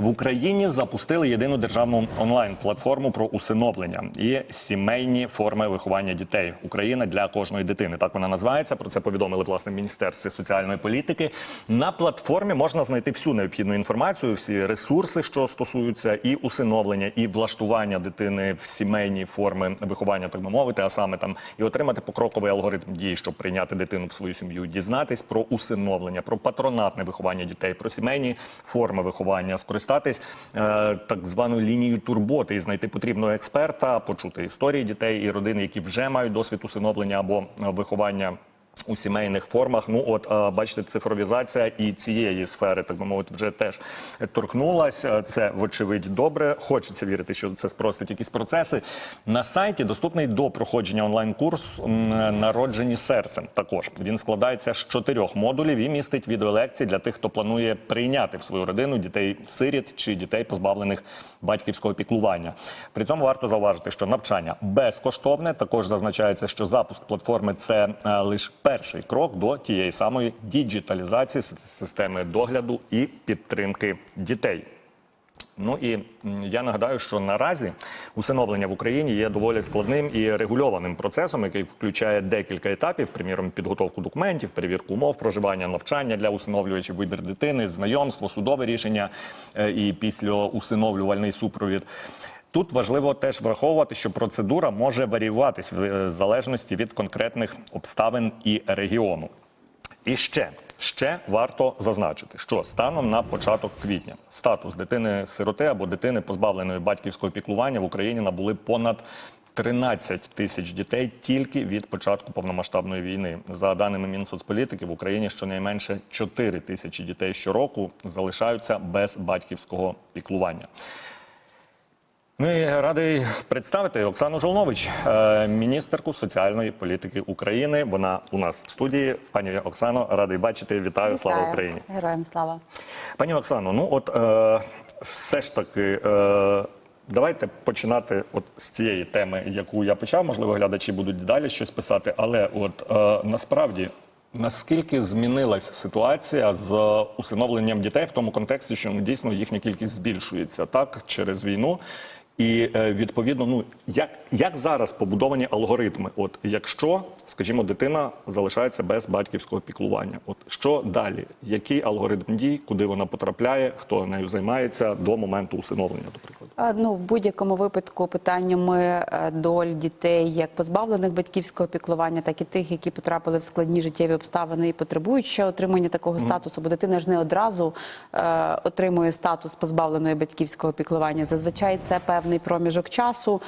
В Україні запустили єдину державну онлайн-платформу про усиновлення і сімейні форми виховання дітей. Україна для кожної дитини. Так вона називається. Про це повідомили власне в міністерстві соціальної політики. На платформі можна знайти всю необхідну інформацію, всі ресурси, що стосуються і усиновлення, і влаштування дитини в сімейні форми виховання, так би мовити, а саме там і отримати покроковий алгоритм дій, щоб прийняти дитину в свою сім'ю, дізнатись про усиновлення, про патронатне виховання дітей, про сімейні форми виховання, скористатись е, так званою лінією турботи і знайти потрібного експерта, почути історії дітей і родини, які вже мають досвід усиновлення або е, виховання. У сімейних формах, ну от е, бачите, цифровізація і цієї сфери, так би мовити, вже теж торкнулася. Це вочевидь добре. Хочеться вірити, що це спростить якісь процеси. На сайті доступний до проходження онлайн-курс народжені серцем. Також він складається з чотирьох модулів і містить відеолекції для тих, хто планує прийняти в свою родину дітей сиріт чи дітей, позбавлених батьківського піклування. При цьому варто зауважити, що навчання безкоштовне. Також зазначається, що запуск платформи це е, лише перший крок до тієї самої діджиталізації системи догляду і підтримки дітей. Ну і я нагадаю, що наразі усиновлення в Україні є доволі складним і регульованим процесом, який включає декілька етапів, приміром, підготовку документів, перевірку умов проживання, навчання для усиновлювачів, вибір дитини, знайомство, судове рішення е, і після усиновлювальний супровід. Тут важливо теж враховувати, що процедура може варіюватись в е, залежності від конкретних обставин і регіону. І ще, ще варто зазначити, що станом на початок квітня статус дитини-сироти або дитини, позбавленої батьківського піклування в Україні набули понад 13 тисяч дітей тільки від початку повномасштабної війни. За даними Мінсоцполітики, в Україні щонайменше 4 тисячі дітей щороку залишаються без батьківського піклування. Ну і радий представити Оксану Жолнович, е, міністерку соціальної політики України. Вона у нас в студії. Пані Оксано, радий бачити. Вітаю, слава Україні. Героям слава. Пані Оксано, ну от е, все ж таки. Е, Давайте починати от з цієї теми, яку я почав. Можливо, глядачі будуть далі щось писати. Але от е, насправді наскільки змінилась ситуація з усиновленням дітей в тому контексті, що ну, дійсно їхня кількість збільшується так через війну. І е, відповідно, ну як, як зараз побудовані алгоритми? От якщо, скажімо, дитина залишається без батьківського піклування, от що далі? Який алгоритм дій, куди вона потрапляє, хто нею займається до моменту усиновлення, до прикладу? Ну, в будь-якому випадку питаннями е, доль дітей, як позбавлених батьківського піклування, так і тих, які потрапили в складні життєві обставини і потребують ще отримання такого статусу, бо дитина ж не одразу е, отримує статус позбавленої батьківського піклування. Зазвичай це певний проміжок часу.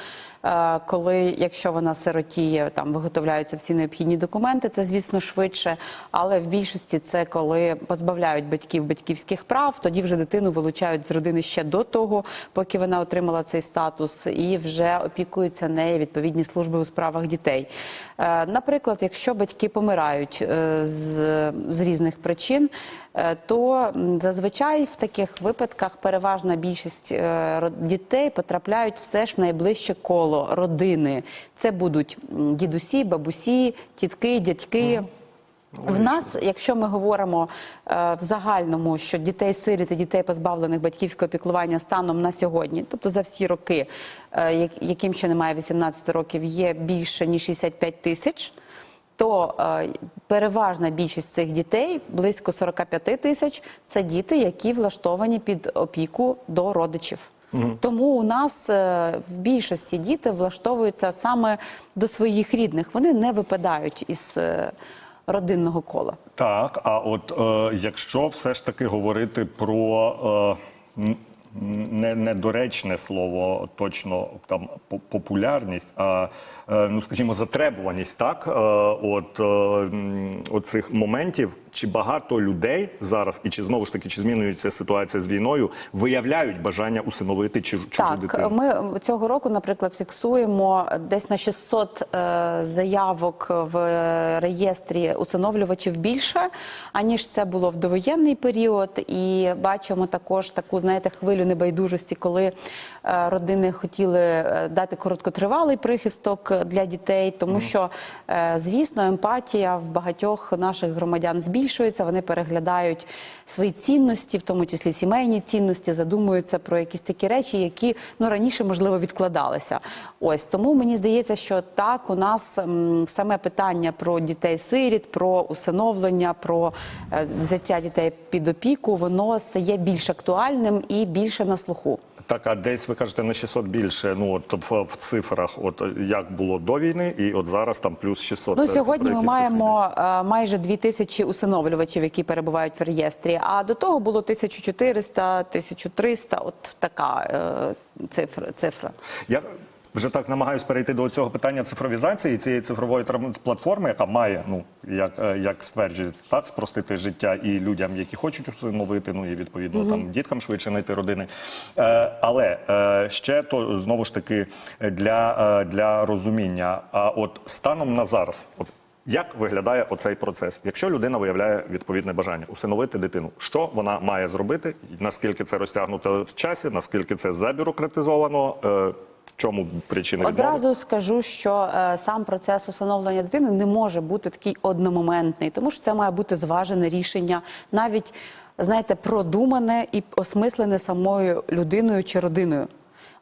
Е, Коли, якщо вона сиротіє, там виготовляються всі необхідні документи, це звісно швидше. Але в більшості це коли позбавляють батьків батьківських прав, тоді вже дитину вилучають з родини ще до того, поки вона отримала цей статус, і вже опікуються нею відповідні служби у справах дітей. Е, Наприклад, якщо батьки помирають е, з, з різних причин, то зазвичай в таких випадках переважна більшість е, дітей потрапляють все ж в найближче коло родини. Це будуть дідусі, бабусі, тітки, дядьки. В нас, якщо ми говоримо е, в загальному, що дітей сиріт і дітей позбавлених батьківського піклування станом на сьогодні, тобто за всі роки, е, яким ще немає 18 років, є більше ніж 65 тисяч. То е, переважна більшість цих дітей, близько 45 тисяч, це діти, які влаштовані під опіку до родичів. Тому у нас е, в більшості діти влаштовуються саме до своїх рідних. Вони не випадають із е, родинного кола. Так, а от е, якщо все ж таки говорити про е, н- не, недоречне слово, точно там по- популярність, а е, ну скажімо, затребуваність, так е, от е, м, оцих моментів, чи багато людей зараз, і чи знову ж таки чи змінюється ситуація з війною, виявляють бажання усиновити чи чужу Так, дитину? ми цього року, наприклад, фіксуємо десь на 600 е, заявок в реєстрі усиновлювачів більше, аніж це було в довоєнний період. І бачимо також таку, знаєте, хвилю хвилю небайдужості, коли е, родини хотіли е, дати короткотривалий прихисток для дітей, тому що, е, звісно, емпатія в багатьох наших громадян збільшується. Вони переглядають свої цінності, в тому числі сімейні цінності, задумуються про якісь такі речі, які ну раніше можливо відкладалися. Ось тому мені здається, що так у нас саме питання про дітей-сиріт, про усиновлення, про е, взяття дітей під опіку, воно стає більш актуальним і більше на слуху. Так, а десь ви кажете на 600 більше. Ну от в, в цифрах, от як було до війни, і от зараз там плюс 600. Ну Це- сьогодні це ми які цифри маємо е, майже дві тисячі усиновлювачів, які перебувають в реєстрі. А до того було 1400, 1300, От така е, цифра. цифра. Я вже так намагаюся перейти до цього питання цифровізації цієї цифрової платформи, яка має, ну як, е, як стверджують, так спростити життя і людям, які хочуть усиновити, ну і відповідно там діткам швидше знайти родини. Е, але е, ще то знову ж таки для, е, для розуміння. А от станом на зараз, от. Як виглядає оцей процес? Якщо людина виявляє відповідне бажання усиновити дитину, що вона має зробити? Наскільки це розтягнуто в часі? Наскільки це забюрократизовано? Чому причина відмови? Одразу скажу, що е, сам процес усиновлення дитини не може бути такий одномоментний, тому що це має бути зважене рішення, навіть знаєте, продумане і осмислене самою людиною чи родиною.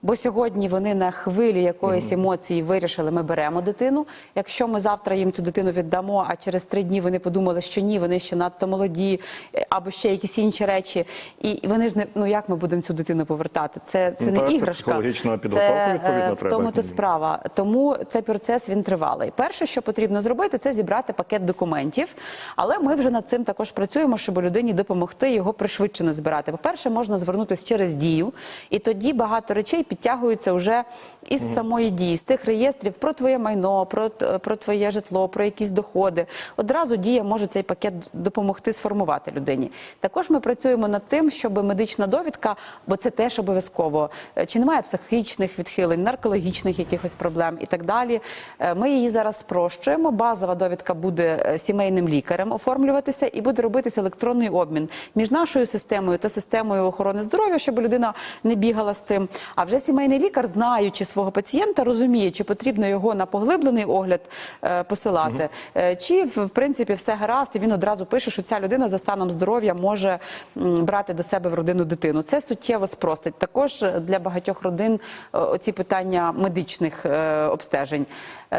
Бо сьогодні вони на хвилі якоїсь емоції вирішили, ми беремо дитину. Якщо ми завтра їм цю дитину віддамо, а через три дні вони подумали, що ні, вони ще надто молоді, е, або ще якісь інші речі. І вони ж не ну як ми будемо цю дитину повертати? Це, це Ну, не так, це іграшка. психологічна підготовка, Це, відповідно, в треба. тому то справа. Тому цей процес він тривалий. Перше, що потрібно зробити, це зібрати пакет документів. Але ми вже над цим також працюємо, щоб людині допомогти його пришвидшено збирати. По-перше, можна звернутися через дію, і тоді багато речей підтягуються вже із самої дії, з тих реєстрів про твоє майно, про, про твоє житло, про якісь доходи. Одразу дія може цей пакет допомогти сформувати людині. Також ми працюємо над тим, щоб медична довідка, бо це теж обов'язково, е, чи немає психічних відхилень, наркологічних якихось проблем і так далі. Е, Ми її зараз спрощуємо. Базова довідка буде е, сімейним лікарем оформлюватися і буде робитися електронний обмін між нашою системою та системою охорони здоров'я, щоб людина не бігала з цим. А вже сімейний лікар, знаючи свого пацієнта, розуміє, чи потрібно його на поглиблений огляд е, посилати, е, чи в, принципі все гаразд, і він одразу пише, що ця людина за станом здоров'я може брати до себе в родину дитину. Це суттєво спростить. Також для багатьох родин е, оці питання медичних обстежень.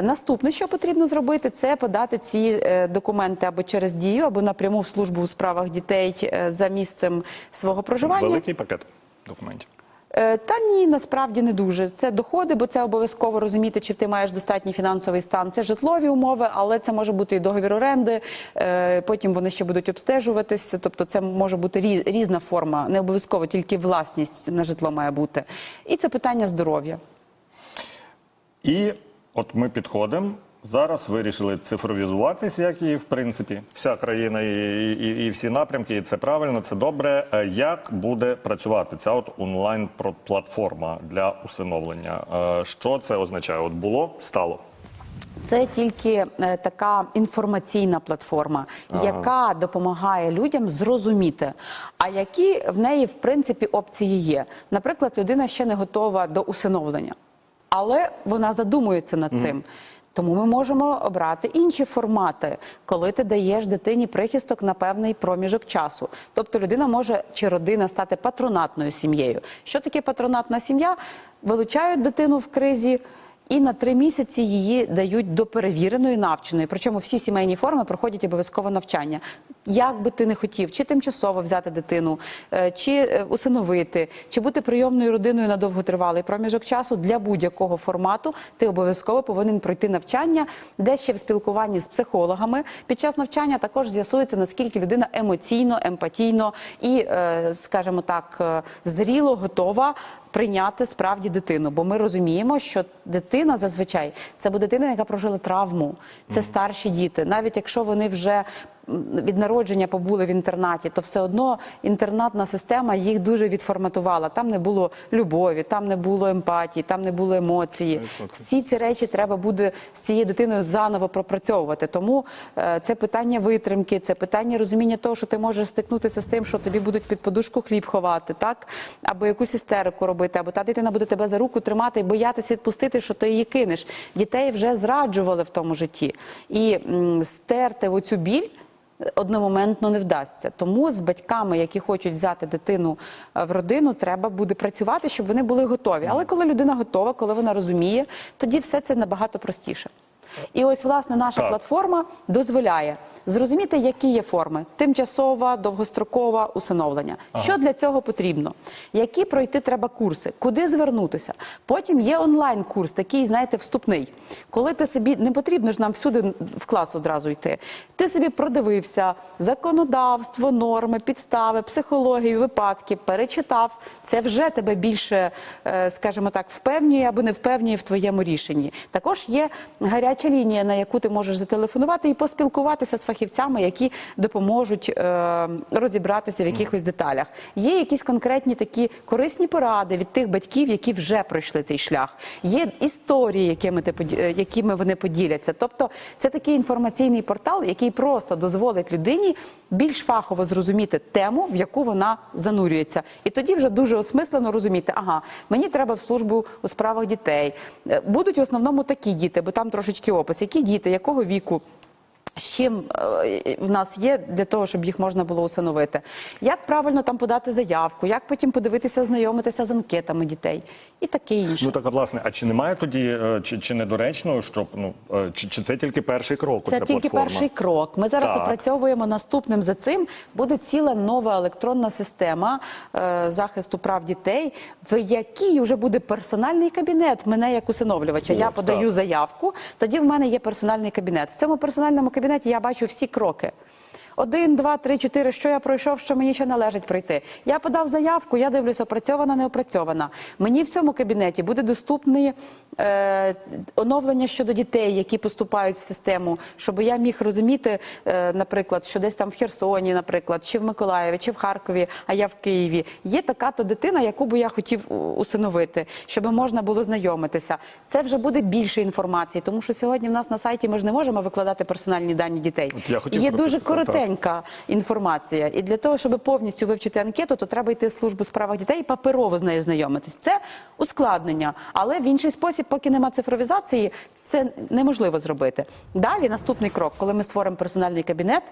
Наступне, що потрібно зробити, це подати ці документи або через дію, або напряму в службу у справах дітей за місцем свого проживання. Великий пакет документів. Е, Та ні, насправді не дуже. Це доходи, бо це обов'язково розуміти, чи ти маєш достатній фінансовий стан. Це житлові умови, але це може бути і договір оренди. е, Потім вони ще будуть обстежуватися. Тобто, це може бути різна форма, не обов'язково тільки власність на житло має бути. І це питання здоров'я. І от ми підходимо. Зараз вирішили цифровізуватись, як і в принципі вся країна і, і, і всі напрямки. І це правильно, це добре. Е, Як буде працювати ця от онлайн платформа для усиновлення? Е, Що це означає? От було, стало. Це тільки е, така інформаційна платформа, яка допомагає людям зрозуміти, а які в неї в принципі опції є. Наприклад, людина ще не готова до усиновлення, але вона задумується над цим. Тому ми можемо обрати інші формати, коли ти даєш дитині прихисток на певний проміжок часу. Тобто людина може чи родина стати патронатною сім'єю. Що таке патронатна сім'я? Вилучають дитину в кризі. І на три місяці її дають до перевіреної навченої. Причому всі сімейні форми проходять обов'язково навчання. Як би ти не хотів, чи тимчасово взяти дитину, е, чи е, усиновити, чи бути прийомною родиною на довготривалий проміжок часу для будь-якого формату, ти обов'язково повинен пройти навчання, де ще в спілкуванні з психологами. Під час навчання також з'ясується, наскільки людина емоційно, емпатійно і, е, скажімо так, зріло готова прийняти справді дитину. Бо ми розуміємо, що дитина зазвичай це буде дитина, яка прожила травму. Це старші діти, навіть якщо вони вже від народження побули в інтернаті, то все одно інтернатна система їх дуже відформатувала. Там не було любові, там не було емпатії, там не було емоції. Всі ці речі треба буде з цією дитиною заново пропрацьовувати. Тому е, це питання витримки, це питання розуміння того, що ти можеш стикнутися з тим, що тобі будуть під подушку хліб ховати, так або якусь істерику робити, або та дитина буде тебе за руку тримати і боятися відпустити, що ти її кинеш. Дітей вже зраджували в тому житті, і м, стерти оцю біль. Одномоментно не вдасться. Тому з батьками, які хочуть взяти дитину е, в родину, треба буде працювати, щоб вони були готові. Але коли людина готова, коли вона розуміє, тоді все це набагато простіше. І ось власне наша Так. платформа дозволяє зрозуміти, які є форми: тимчасова, довгострокова усиновлення. Що для цього потрібно? Які пройти треба курси, куди звернутися? Потім є онлайн-курс, такий, знаєте, вступний. Коли ти собі не потрібно ж нам всюди в клас одразу йти. Ти собі продивився законодавство, норми, підстави, психологію, випадки, перечитав. Це вже тебе більше, е, скажімо так, впевнює або не впевнює в твоєму рішенні. Також є гаряча лінія, на яку ти можеш зателефонувати і поспілкуватися з фахівцями, які допоможуть е, розібратися в якихось деталях. Є якісь конкретні такі корисні поради від тих батьків, які вже пройшли цей шлях. Є історії, якими ти е, якими вони поділяться. Тобто, це такий інформаційний портал, який просто дозволить людині більш фахово зрозуміти тему, в яку вона занурюється, і тоді вже дуже осмислено розуміти, ага, мені треба в службу у справах дітей. Е, Будуть в основному такі діти, бо там трошечки опис, які діти, якого віку. З чим е, в нас є для того, щоб їх можна було усиновити? Як правильно там подати заявку, як потім подивитися, ознайомитися з анкетами дітей і таке інше. Ну так, а власне, а чи немає тоді, е, чи, чи недоречно, щоб ну е, чи, чи це тільки перший крок? Це тільки платформа? перший крок. Ми зараз Так. опрацьовуємо наступним за цим. Буде ціла нова електронна система е, захисту прав дітей, в якій вже буде персональний кабінет. Мене як усиновлювача. О, я подаю так. заявку. Тоді в мене є персональний кабінет. В цьому персональному кабінеті я бачу всі кроки. Один, два, три, чотири. Що я пройшов, що мені ще належить пройти. Я подав заявку, я дивлюся, опрацьована, не опрацьована. Мені в цьому кабінеті буде доступне е, оновлення щодо дітей, які поступають в систему, щоб я міг розуміти, е, наприклад, що десь там в Херсоні, наприклад, чи в Миколаєві, чи в Харкові, а я в Києві. Є така то дитина, яку би я хотів усиновити, щоб можна було знайомитися. Це вже буде більше інформації, тому що сьогодні в нас на сайті ми ж не можемо викладати персональні дані дітей. От я хотів Є дуже спитати. Коротенька інформація. І для того, щоб повністю вивчити анкету, то треба йти в службу справах дітей і паперово з нею знайомитись. Це ускладнення, але в інший спосіб, поки нема цифровізації, це неможливо зробити. Далі наступний крок, коли ми створимо персональний кабінет.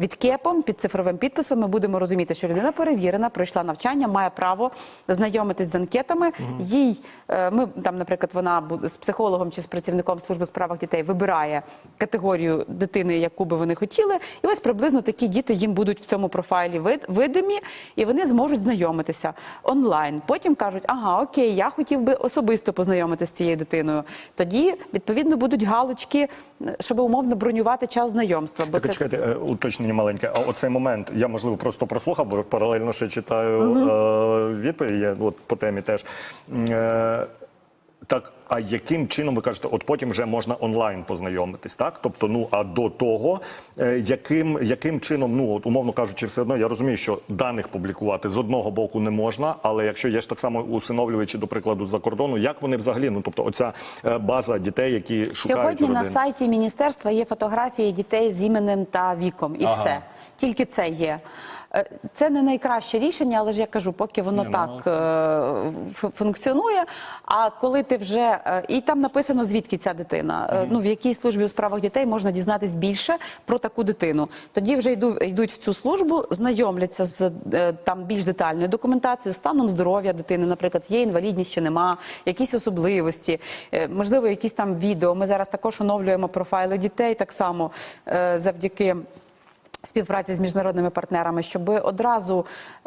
Від КЕПом під цифровим підписом ми будемо розуміти, що людина перевірена, пройшла навчання, має право знайомитись з анкетами. Їй е, ми там, наприклад, вона з психологом чи з працівником служби справах дітей вибирає категорію дитини, яку би вони хотіли. І ось приблизно такі діти їм будуть в цьому профайлі видимі, і вони зможуть знайомитися онлайн. Потім кажуть, ага, окей, я хотів би особисто познайомитися з цією дитиною. Тоді відповідно будуть галочки, е, щоб умовно бронювати час знайомства. Бо Так, чекайте, е, уточнення маленьке. А оцей момент я можливо просто прослухав, бо паралельно ще читаю е, відповіді я, от, по темі теж. Так, а яким чином ви кажете, от потім вже можна онлайн познайомитись, так? Тобто, ну а до того, е, яким, яким чином, ну от умовно кажучи, все одно я розумію, що даних публікувати з одного боку не можна, але якщо є ж так само усиновлювачі, до прикладу, з-за кордону, як вони взагалі, ну тобто, оця е, база дітей, які шукають Сьогодні на сайті міністерства є фотографії дітей з іменем та віком, і Ага. все. Тільки це є. Е, Це не найкраще рішення, але ж я кажу, поки воно Ні, ну, так е, функціонує. А коли ти вже е, і там написано звідки ця дитина, е, ну в якій службі у справах дітей можна дізнатись більше про таку дитину. Тоді вже йду, йдуть в цю службу, знайомляться з там більш детальною документацією, станом здоров'я дитини, наприклад, є інвалідність чи нема, якісь особливості, можливо, якісь там відео. Ми зараз також оновлюємо профайли дітей так само завдяки. Співпраці з міжнародними партнерами, щоб одразу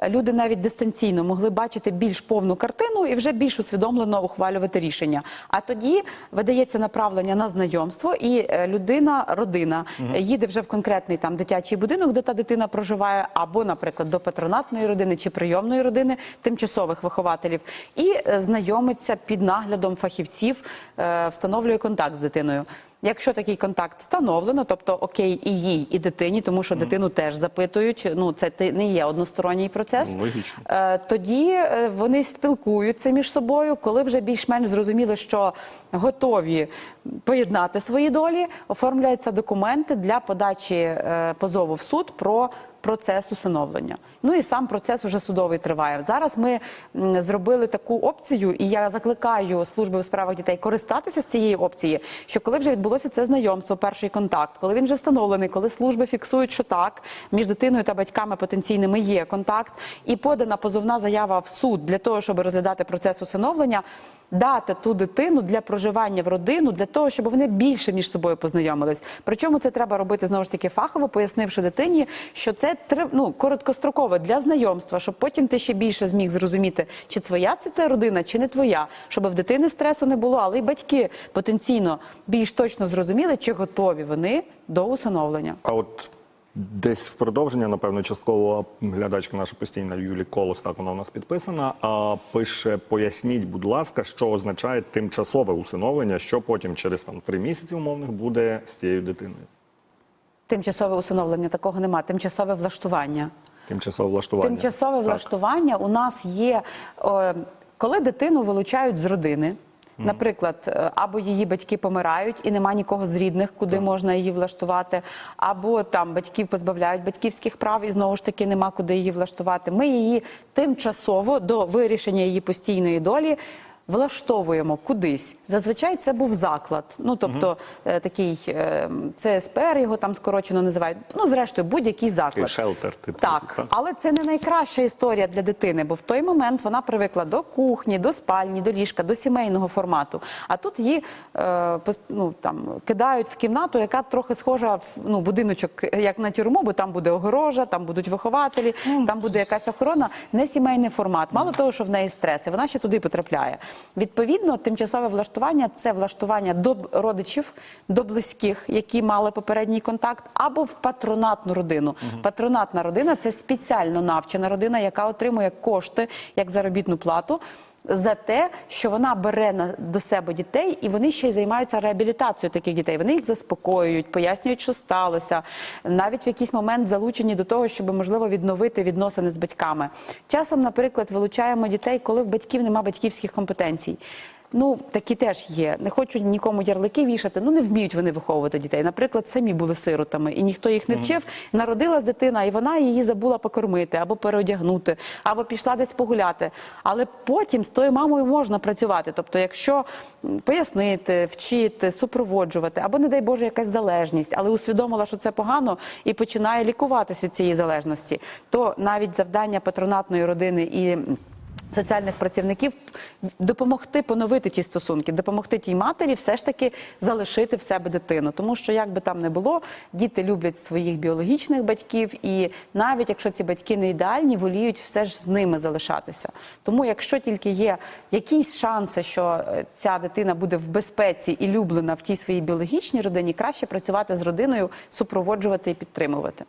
люди навіть дистанційно могли бачити більш повну картину і вже більш усвідомлено ухвалювати рішення. А тоді видається направлення на знайомство, і е, людина, родина е, їде вже в конкретний там дитячий будинок, де та дитина проживає, або, наприклад, до патронатної родини чи прийомної родини тимчасових вихователів, і е, знайомиться під наглядом фахівців, е, встановлює контакт з дитиною. Якщо такий контакт встановлено, тобто окей і їй, і дитині, тому що дитину теж запитують. Ну це не є односторонній процес. Ну, логічно. Е, Тоді е, вони спілкуються між собою, коли вже більш-менш зрозуміли, що готові поєднати свої долі, оформляються документи для подачі е, позову в суд про процес усиновлення. Ну і сам процес уже судовий триває. Зараз ми зробили таку опцію, і я закликаю служби у справах дітей користатися з цієї опції, що коли вже відбулося це знайомство, перший контакт, коли він вже встановлений, коли служби фіксують, що так між дитиною та батьками потенційними є контакт, і подана позовна заява в суд для того, щоб розглядати процес усиновлення. Дати ту дитину для проживання в родину, для того, щоб вони більше між собою познайомились. Причому це треба робити знову ж таки фахово, пояснивши дитині, що це ну, короткострокове для знайомства, щоб потім ти ще більше зміг зрозуміти, чи твоя це та родина, чи не твоя, щоб в дитини стресу не було, але й батьки потенційно більш точно зрозуміли, чи готові вони до усиновлення. А от десь в продовження, напевно, частково глядачка наша постійна Юлі Колос, так вона у нас підписана. А пише: поясніть, будь ласка, що означає тимчасове усиновлення, що потім через там три місяці умовних буде з цією дитиною. Тимчасове усиновлення такого нема. Тимчасове влаштування. Тимчасове влаштування. Тимчасове Так. влаштування у нас є, коли дитину вилучають з родини. Наприклад, е, або її батьки помирають і нема нікого з рідних, куди можна її влаштувати, або там батьків позбавляють батьківських прав і знову ж таки нема куди її влаштувати. Ми її тимчасово до вирішення її постійної долі влаштовуємо кудись. Зазвичай це був заклад. Ну тобто е, такий е, ЦСПР його там скорочено називають. Ну зрештою, будь-який заклад. шелтер, типу, Так, так? але це не найкраща історія для дитини, бо в той момент вона привикла до кухні, до спальні, до ліжка, до сімейного формату. А тут її е, пос- ну, там, кидають в кімнату, яка трохи схожа в ну, будиночок, як на тюрму, бо там буде огорожа, там будуть вихователі, там буде якась охорона. Не сімейний формат. Мало того, що в неї стрес, і вона ще туди потрапляє. Відповідно, тимчасове влаштування це влаштування до родичів, до близьких, які мали попередній контакт, або в патронатну родину. Патронатна родина це спеціально навчена родина, яка отримує кошти як заробітну плату. За те, що вона бере на до себе дітей, і вони ще й займаються реабілітацією таких дітей. Вони їх заспокоюють, пояснюють, що сталося, навіть в якийсь момент залучені до того, щоб можливо відновити відносини з батьками. Часом, наприклад, вилучаємо дітей, коли в батьків нема батьківських компетенцій. Ну, такі теж є. Не хочу нікому ярлики вішати. Ну не вміють вони виховувати дітей. Наприклад, самі були сиротами, і ніхто їх не вчив. Народилась дитина, і вона її забула покормити або переодягнути, або пішла десь погуляти. Але потім з тою мамою можна працювати. Тобто, якщо пояснити, вчити, супроводжувати, або, не дай Боже, якась залежність, але усвідомила, що це погано, і починає лікуватись від цієї залежності, то навіть завдання патронатної родини і. Соціальних працівників допомогти поновити ті стосунки, допомогти тій матері все ж таки залишити в себе дитину. Тому що як би там не було, діти люблять своїх біологічних батьків, і навіть якщо ці батьки не ідеальні, воліють все ж з ними залишатися. Тому, якщо тільки є якісь шанси, що е, ця дитина буде в безпеці і люблена в тій своїй біологічній родині, краще працювати з родиною, супроводжувати і підтримувати.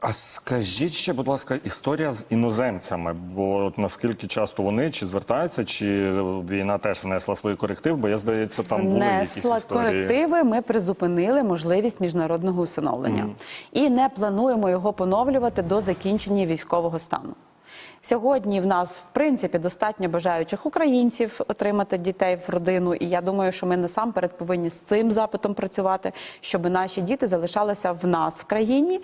А скажіть ще, будь ласка, історія з іноземцями, бо от наскільки часто вони чи звертаються, чи війна теж внесла свої коректив, бо я здається, там були якісь історії. корективи. Ми призупинили можливість міжнародного усиновлення і не плануємо його поновлювати до закінчення військового стану. Сьогодні в нас в принципі достатньо бажаючих українців отримати дітей в родину, і я думаю, що ми насамперед повинні з цим запитом працювати, щоб наші діти залишалися в нас в країні.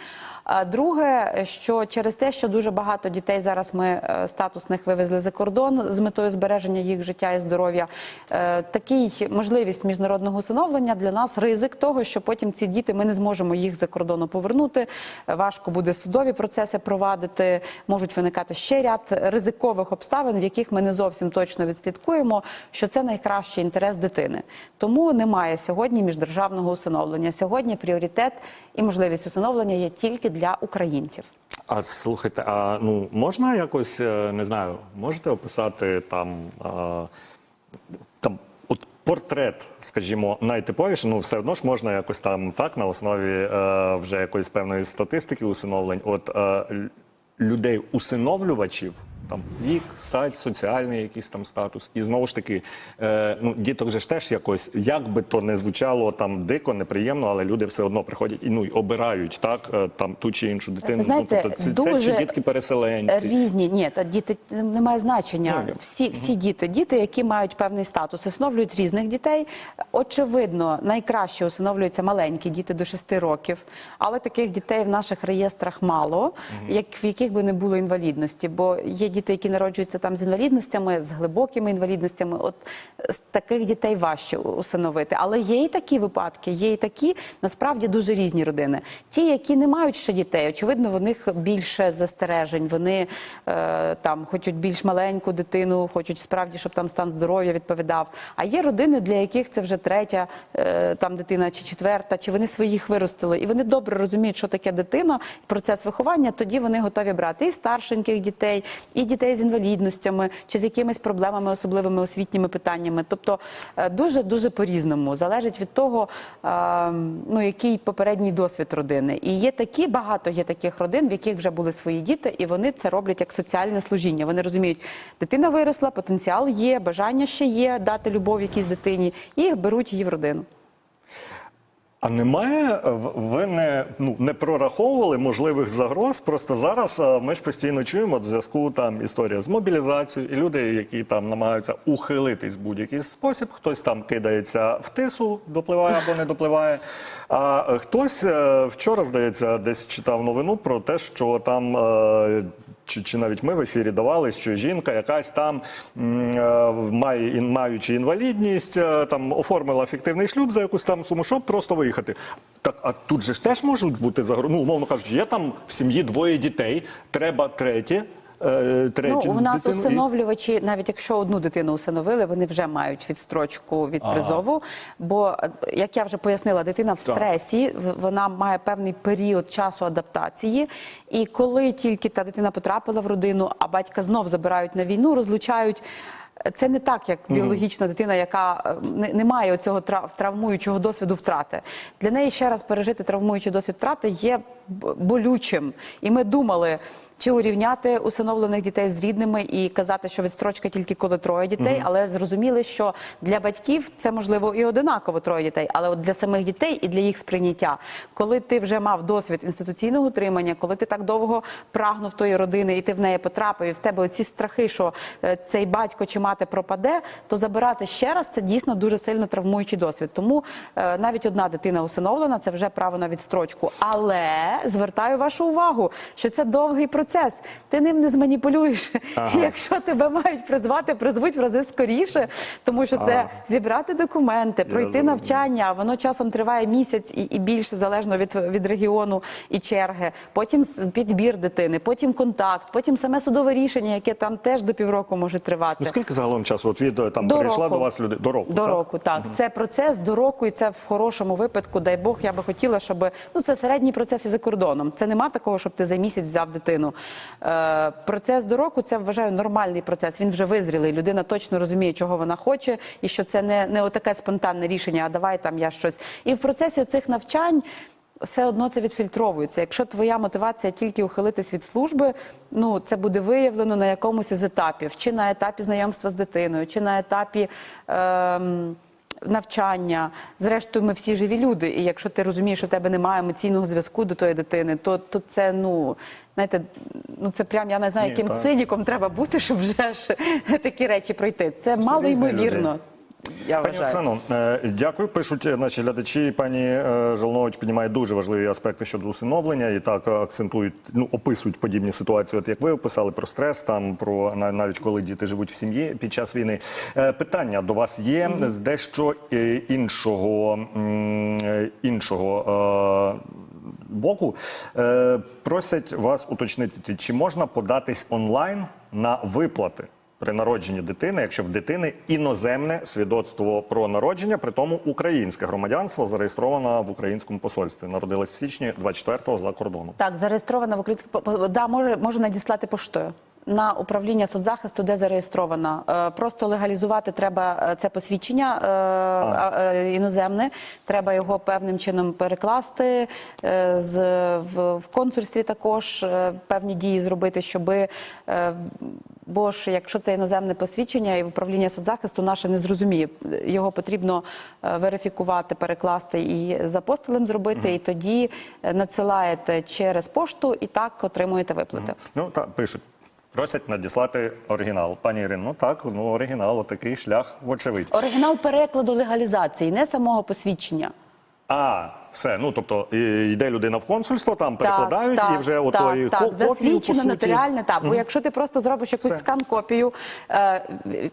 Друге, що через те, що дуже багато дітей зараз ми е, статусних вивезли за кордон з метою збереження їх життя і здоров'я, е, такий можливість міжнародного усиновлення для нас ризик того, що потім ці діти ми не зможемо їх за кордону повернути. Важко буде судові процеси провадити, можуть виникати ще ряд ризикових обставин, в яких ми не зовсім точно відслідкуємо, що це найкращий інтерес дитини. Тому немає сьогодні міждержавного усиновлення. Сьогодні пріоритет і можливість усиновлення є тільки для українців. А слухайте, а ну можна якось е, не знаю, можете описати там, а, портрет, скажімо, найтиповіше, ну все одно ж можна якось там так на основі е, вже якоїсь певної статистики усиновлень. От е, людей усиновлювачів там вік, стать, соціальний якийсь там статус. І знову ж таки, е, ну діток же ж теж якось, як би то не звучало там дико, неприємно, але люди все одно приходять і ну і обирають так е, там ту чи іншу дитину. Знаєте, ну, тобто це, це чи дітки переселенці. Різні, ні, та діти не має значення. Ну, Всі, всі діти, діти, які мають певний статус, усиновлюють різних дітей. Очевидно, найкраще усиновлюються маленькі діти до 6 років, але таких дітей в наших реєстрах мало, як в яких би не було інвалідності. Бо є діти, які народжуються там з інвалідностями, з глибокими інвалідностями. От з таких дітей важче усиновити. Але є і такі випадки, є і такі насправді дуже різні родини. Ті, які не мають ще дітей, очевидно, в них більше застережень. Вони е, там хочуть більш маленьку дитину, хочуть справді, щоб там стан здоров'я відповідав. А є родини, для яких це вже третя е, там дитина чи четверта, чи вони своїх виростили, і вони добре розуміють, що таке дитина, процес виховання. Тоді вони готові брати і старшеньких дітей, і дітей з інвалідностями, чи з якимись проблемами, особливими освітніми питаннями. Тобто дуже дуже по-різному залежить від того, е, ну який попередній досвід родини. І є такі багато є таких родин, в яких вже були свої діти, і вони це роблять як соціальне служіння. Вони розуміють, дитина виросла, потенціал є, бажання ще є дати любов якійсь дитині, і беруть її в родину. А немає е, ви не ну не прораховували можливих загроз? Просто зараз е, ми ж постійно чуємо в зв'язку там історія з мобілізацією, і люди, які там намагаються ухилитись в будь-який спосіб, хтось там кидається в тису, допливає або не допливає. А е, хтось вчора, здається, десь читав новину про те, що там. Чи, чи навіть ми в ефірі давали, що жінка якась там е, має маючи інвалідність, е, там оформила фіктивний шлюб за якусь там суму, щоб просто виїхати. Так, а тут же ж теж можуть бути загрози. Ну, умовно кажучи, є там в сім'ї двоє дітей, треба третє. Е, третю Ну, у нас дитину, і- усиновлювачі, навіть якщо одну дитину усиновили, вони вже мають відстрочку від призову. Бо, е, як я вже пояснила, дитина в Так. стресі, в- вона має певний період часу адаптації. І коли тільки та дитина потрапила в родину, а батька знов забирають на війну, розлучають. Це не так, як біологічна дитина, яка е, не, не має цього травмуючого досвіду втрати. Для неї ще раз пережити травмуючий досвід втрати є б- болючим. І ми думали, чи урівняти усиновлених дітей з рідними і казати, що відстрочка тільки коли троє дітей, але зрозуміли, що для батьків це можливо і одинаково троє дітей, але от для самих дітей і для їх сприйняття, коли ти вже мав досвід інституційного утримання, коли ти так довго прагнув тої родини, і ти в неї потрапив, і в тебе оці страхи, що е, цей батько чи мати пропаде, то забирати ще раз це дійсно дуже сильно травмуючий досвід. Тому е, навіть одна дитина усиновлена це вже право на відстрочку. Але звертаю вашу увагу, що це довгий процес. Ти ним не зманіпулюєш. Ага. Якщо тебе мають призвати, призвуть в рази скоріше, тому що це Ага. зібрати документи, пройти зрозумів. навчання. Воно часом триває місяць і, і більше залежно від, від регіону і черги. Потім підбір дитини, потім контакт, потім саме судове рішення, яке там теж до півроку може тривати. Ну скільки загалом часу? От від е, там До прийшла року. до вас люди до року. До так? року, так. Це процес до року, і це в хорошому випадку, дай Бог, я би хотіла, щоб ну це середній процес і за кордоном. Це нема такого, щоб ти за місяць взяв дитину. Е, процес до року це вважаю нормальний процес. Він вже визрілий. Людина точно розуміє, чого вона хоче, і що це не, не отаке спонтанне рішення, а давай там я щось. І в процесі цих навчань. Все одно це відфільтровується. Якщо твоя мотивація тільки ухилитись від служби, ну це буде виявлено на якомусь із етапів, чи на етапі знайомства з дитиною, чи на етапі. Ем... Навчання, зрештою, ми всі живі люди. І якщо ти розумієш, що в тебе немає емоційного зв'язку до тої дитини, то, то це ну знаєте, ну це прям я не знаю, Ні, яким так. циніком треба бути, щоб вже ж такі речі пройти. Це мало ймовірно. Я Пані. Оксано, е, дякую. Пишуть е, наші глядачі. Пані е, Жолнович піднімає дуже важливі аспекти щодо усиновлення і так акцентують, ну описують подібні ситуації. От як ви описали про стрес, там про навіть коли діти живуть в сім'ї під час війни. Питання до вас є з дещо іншого іншого. Боку просять вас уточнити, чи можна податись онлайн на виплати при народженні дитини, якщо в дитини іноземне свідоцтво про народження, при тому українське громадянство зареєстровано в українському посольстві. Народилась в січні 24-го за кордоном. Так, зареєстрована в по- да, може, може надіслати поштою. на управління соцзахисту, де зареєстрована. Е, Просто легалізувати треба е, це посвідчення е, а, е, іноземне. Треба його певним чином перекласти з в, в консульстві. Також певні дії зробити, щоби. е, Бо ж якщо це іноземне посвідчення і управління соцзахисту наше не зрозуміє, його потрібно е, верифікувати, перекласти і за постелем зробити, і тоді е, надсилаєте через пошту і так отримуєте виплати. Ну так, пишуть. Просять надіслати оригінал. Пані Ірино, ну так, ну оригінал, такий шлях, вочевидь. Оригінал перекладу легалізації, не самого посвідчення. А, все, ну тобто йде людина в консульство, там перекладають так, і вже так, отої так, копію, засвідчено по суті. нотаріальне. Так, бо якщо ти просто зробиш якусь скан-копію, е,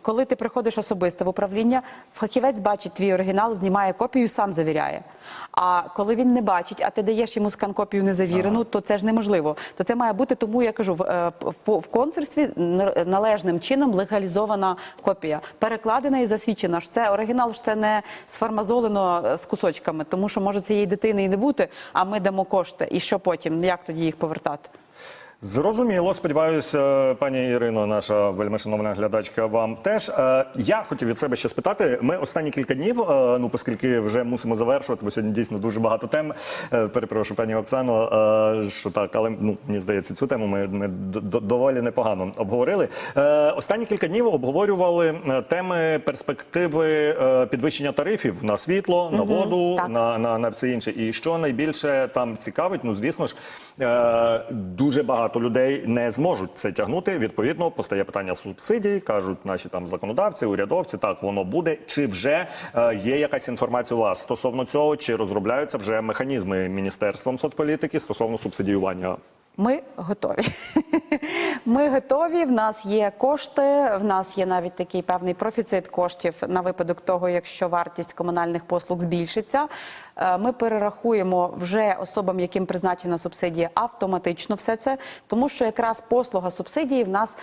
коли ти приходиш особисто в управління, фахівець бачить твій оригінал, знімає копію, сам завіряє. А коли він не бачить, а ти даєш йому скан-копію незавірену, то це ж неможливо. То це має бути тому, я кажу, в, е, в, в консульстві належним чином легалізована копія, перекладена і засвідчена. Ж це оригінал ж це не сфармазолено е, з кусочками, тому що може цієї дитини і не бути, а ми дамо кошти. І що потім? Як тоді їх повертати? Зрозуміло, сподіваюся, пані Ірино, наша вельмишановна глядачка, вам теж. Е, Я хотів від себе ще спитати. Ми останні кілька днів, е, ну оскільки вже мусимо завершувати, бо сьогодні дійсно дуже багато тем. Е, Перепрошую, пані Оксано, що так, але ну мені здається, цю тему ми, ми доволі непогано обговорили. Останні кілька днів обговорювали теми перспективи підвищення тарифів на світло, на воду, так. на, на, на все інше. І що найбільше там цікавить, ну звісно ж, дуже багато людей не зможуть це тягнути. Відповідно, постає питання субсидій, кажуть наші там законодавці, урядовці. Так воно буде. Чи вже е, є якась інформація у вас стосовно цього, чи розробляються вже механізми міністерством соцполітики стосовно субсидіювання? Ми готові. Ми готові. В нас є кошти. В нас є навіть такий певний профіцит коштів на випадок того, якщо вартість комунальних послуг збільшиться. Е, Ми перерахуємо вже особам, яким призначена субсидія, автоматично все це, тому що якраз послуга субсидії в нас.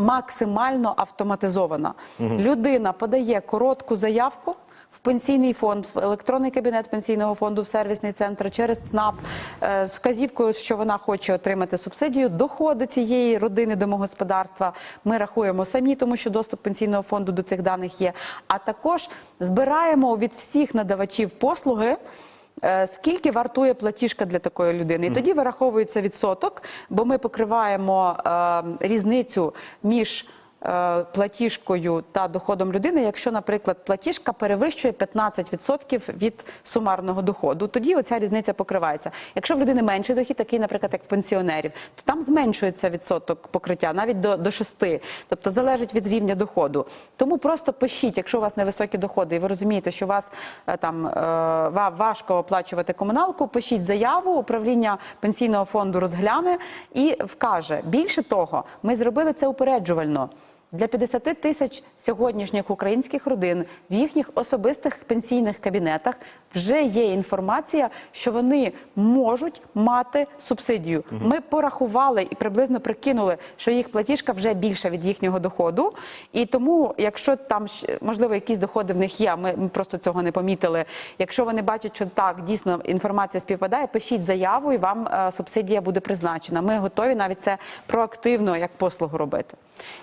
Максимально автоматизована. Людина подає коротку заявку в пенсійний фонд, в електронний кабінет пенсійного фонду, в сервісний центр через ЦНАП е, з вказівкою, що вона хоче отримати субсидію. Доходи цієї родини домогосподарства ми рахуємо самі, тому що доступ пенсійного фонду до цих даних є. А також збираємо від всіх надавачів послуги. е, Скільки вартує платіжка для такої людини? І тоді вираховується відсоток, бо ми покриваємо е, різницю між платіжкою та доходом людини, якщо, наприклад, платіжка перевищує 15% від сумарного доходу, тоді оця різниця покривається. Якщо в людини менший дохід, такий, наприклад, як в пенсіонерів, то там зменшується відсоток покриття навіть до, до 6, тобто залежить від рівня доходу. Тому просто пишіть, якщо у вас невисокі доходи, і ви розумієте, що вас е, там е, важко оплачувати комуналку, пишіть заяву, управління пенсійного фонду розгляне і вкаже. Більше того, ми зробили це упереджувально. Для 50 тисяч сьогоднішніх українських родин в їхніх особистих пенсійних кабінетах вже є інформація, що вони можуть мати субсидію. Ми порахували і приблизно прикинули, що їх платіжка вже більша від їхнього доходу. І тому, якщо там можливо якісь доходи в них є, ми, просто цього не помітили. Якщо вони бачать, що так дійсно інформація співпадає, пишіть заяву, і вам е, субсидія буде призначена. Ми готові навіть це проактивно як послугу робити.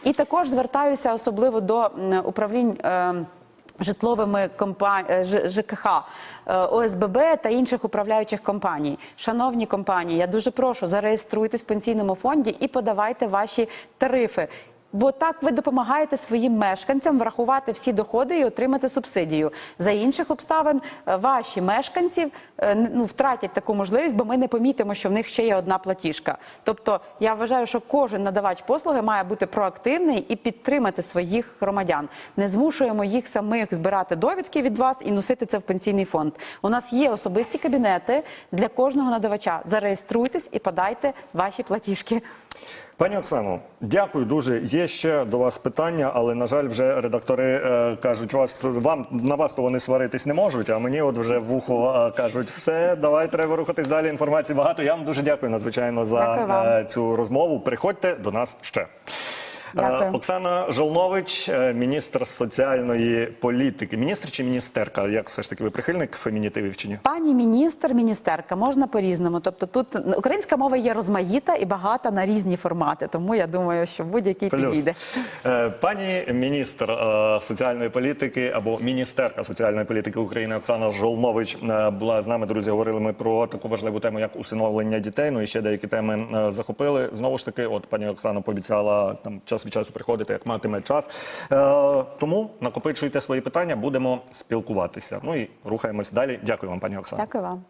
І також звертаюся особливо до управлінь. е, Житловими компа... е, ЖКХ, е, ОСББ та інших управляючих компаній. Шановні компанії, я дуже прошу зареєструйтесь в пенсійному фонді і подавайте ваші тарифи. Бо так ви допомагаєте своїм мешканцям врахувати всі доходи і отримати субсидію. За інших обставин е, ваші мешканці е, ну, втратять таку можливість, бо ми не помітимо, що в них ще є одна платіжка. Тобто я вважаю, що кожен надавач послуги має бути проактивний і підтримати своїх громадян. Не змушуємо їх самих збирати довідки від вас і носити це в пенсійний фонд. У нас є особисті кабінети для кожного надавача. Зареєструйтесь і подайте ваші платіжки. Пані Оксано, дякую дуже. Є ще до вас питання, але на жаль, вже редактори е, кажуть, вас вам на вас то вони сваритись не можуть. А мені от вже в ухо е, кажуть, все, давай треба рухатись далі. Інформації багато. Я вам дуже дякую надзвичайно за Дякую е, цю розмову. Приходьте до нас ще. Дякую. Оксана Жолнович, е, міністр соціальної політики. Міністр чи міністерка? Як все ж таки ви прихильник фемінітивів чи ні? Пані міністр, міністерка, можна по-різному. Тобто тут українська мова є розмаїта і багата на різні формати. Тому я думаю, що будь-який підійде. Е, Пані міністр е, соціальної політики або міністерка соціальної політики України Оксана Жолнович е, була з нами. Друзі, говорили ми про таку важливу тему, як усиновлення дітей. Ну і ще деякі теми е, захопили. Знову ж таки, от пані Оксана пообіцяла там від часу приходити, як матиме час. Е, Тому накопичуйте свої питання, будемо спілкуватися. Ну і рухаємось далі. Дякую вам, пані Оксана. Дякую вам.